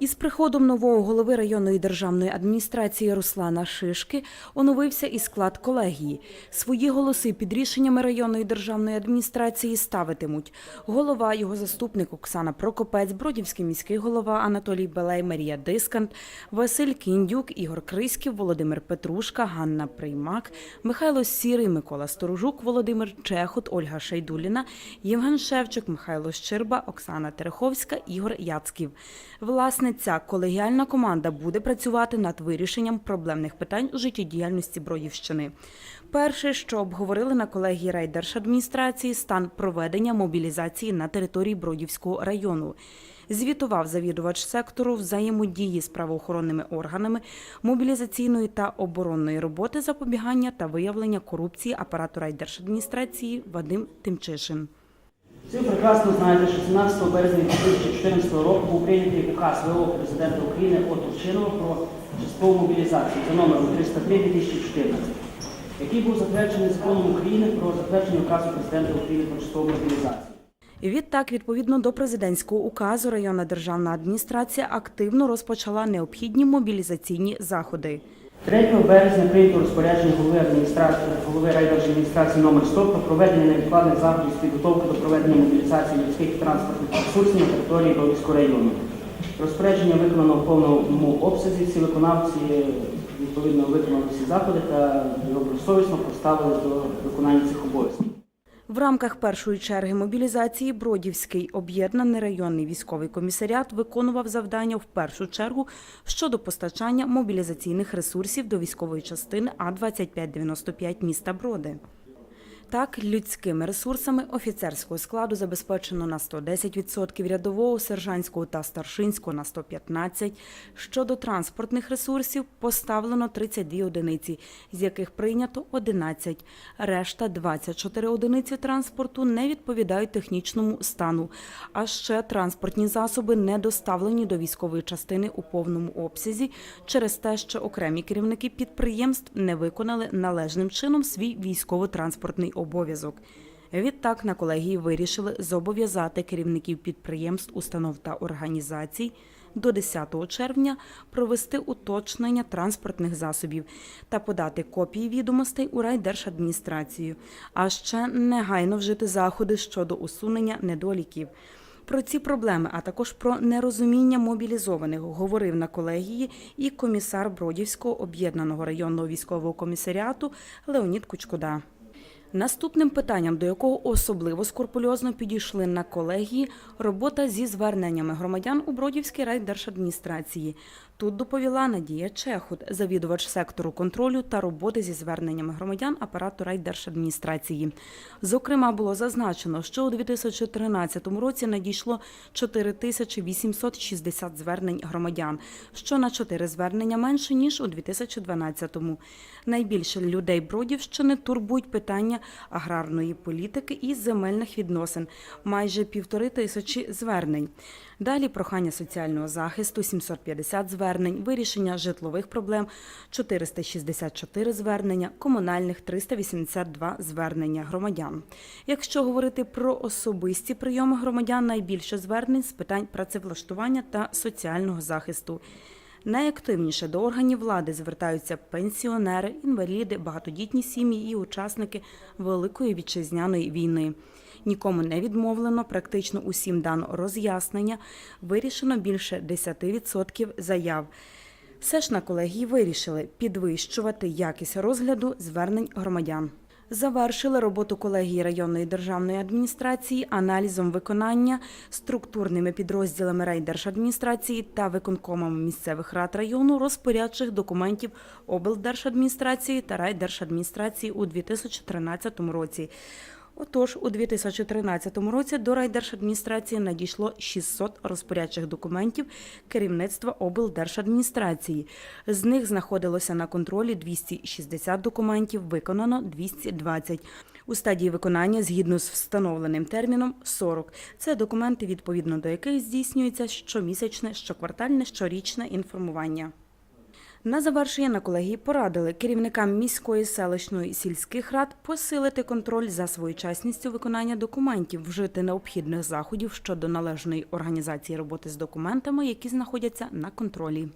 Із приходом нового голови районної державної адміністрації Руслана Шишки оновився і склад колегії. Свої голоси під рішеннями районної державної адміністрації ставитимуть голова, його заступник Оксана Прокопець, Бродівський міський голова Анатолій Белей, Марія Дискант, Василь Кіндюк, Ігор Криськів, Володимир Петрушка, Ганна Приймак, Михайло Сірий, Микола Сторожук, Володимир Чехот, Ольга Шайдуліна, Євген Шевчик, Михайло Щерба, Оксана Тереховська, Ігор Яцьків. Власне, ця колегіальна команда буде працювати над вирішенням проблемних питань у життєдіяльності Бродівщини. Перше, що обговорили на колегії райдержадміністрації, стан проведення мобілізації на території Бродівського району. Звітував завідувач сектору взаємодії з правоохоронними органами, мобілізаційної та оборонної роботи запобігання та виявлення корупції апарату райдержадміністрації Вадим Тимчишин. Всі прекрасно знаєте, що 17 березня 2014 року був прийнятий указ ВО Президента України От Турчинова про часткову мобілізацію за номером 303-2014, який був затверджений законом України про затвердження указу Президента України про часткову мобілізацію. Відтак, відповідно до президентського указу, районна державна адміністрація активно розпочала необхідні мобілізаційні заходи. 3 березня прийнято розпорядження голови адміністрації голови райдержадміністрації номер 100 про проведення невідкладних заходів з підготовки до проведення мобілізації людських транспортних ресурсів на території Бродівського району. Розпорядження виконано в повному обсязі. Всі виконавці відповідно виконали всі заходи та добросовісно поставили до виконання цих обов'язків. В рамках першої черги мобілізації Бродівський об'єднаний районний військовий комісаріат виконував завдання в першу чергу щодо постачання мобілізаційних ресурсів до військової частини А-2595 міста Броди. Так, людськими ресурсами офіцерського складу забезпечено на 110%, рядового, сержантського та старшинського на 115%. Щодо транспортних ресурсів поставлено 32 одиниці, з яких прийнято 11. Решта 24 одиниці транспорту не відповідають технічному стану. А ще транспортні засоби не доставлені до військової частини у повному обсязі через те, що окремі керівники підприємств не виконали належним чином свій військово-транспортний обов'язок. Відтак на колегії вирішили зобов'язати керівників підприємств, установ та організацій до 10 червня провести уточнення транспортних засобів та подати копії відомостей у райдержадміністрацію, а ще негайно вжити заходи щодо усунення недоліків. Про ці проблеми, а також про нерозуміння мобілізованих говорив на колегії і комісар Бродівського об'єднаного районного військового комісаріату Леонід Кучкуда. Наступним питанням, до якого особливо скрупульозно підійшли на колегії, робота зі зверненнями громадян у Бродівській райдержадміністрації. Тут доповіла Надія Чехут, завідувач сектору контролю та роботи зі зверненнями громадян апарату райдержадміністрації. Зокрема, було зазначено, що у 2013 році надійшло 4860 звернень громадян, що на 4 звернення менше ніж у 2012-му. Найбільше людей Бродівщини турбують питання аграрної політики і земельних відносин майже півтори тисячі звернень. Далі прохання соціального захисту 750 звернень, вирішення житлових проблем 464 звернення, комунальних 382 звернення громадян. Якщо говорити про особисті прийоми громадян, найбільше звернень з питань працевлаштування та соціального захисту. Найактивніше до органів влади звертаються пенсіонери, інваліди, багатодітні сім'ї і учасники Великої вітчизняної війни. Нікому не відмовлено, практично усім дано роз'яснення, вирішено більше 10% заяв. Все ж на колегії вирішили підвищувати якість розгляду звернень громадян. Завершили роботу колегії районної державної адміністрації аналізом виконання структурними підрозділами райдержадміністрації та виконкомами місцевих рад району розпорядчих документів облдержадміністрації та райдержадміністрації у 2013 році. Отож, у 2013 році до райдержадміністрації надійшло 600 розпорядчих документів керівництва облдержадміністрації. З них знаходилося на контролі 260 документів, виконано 220. У стадії виконання, згідно з встановленим терміном, 40. Це документи, відповідно до яких здійснюється щомісячне, щоквартальне, щорічне інформування. На завершення на колегії порадили керівникам міської, селищної, сільських рад посилити контроль за своєчасністю виконання документів, вжити необхідних заходів щодо належної організації роботи з документами, які знаходяться на контролі.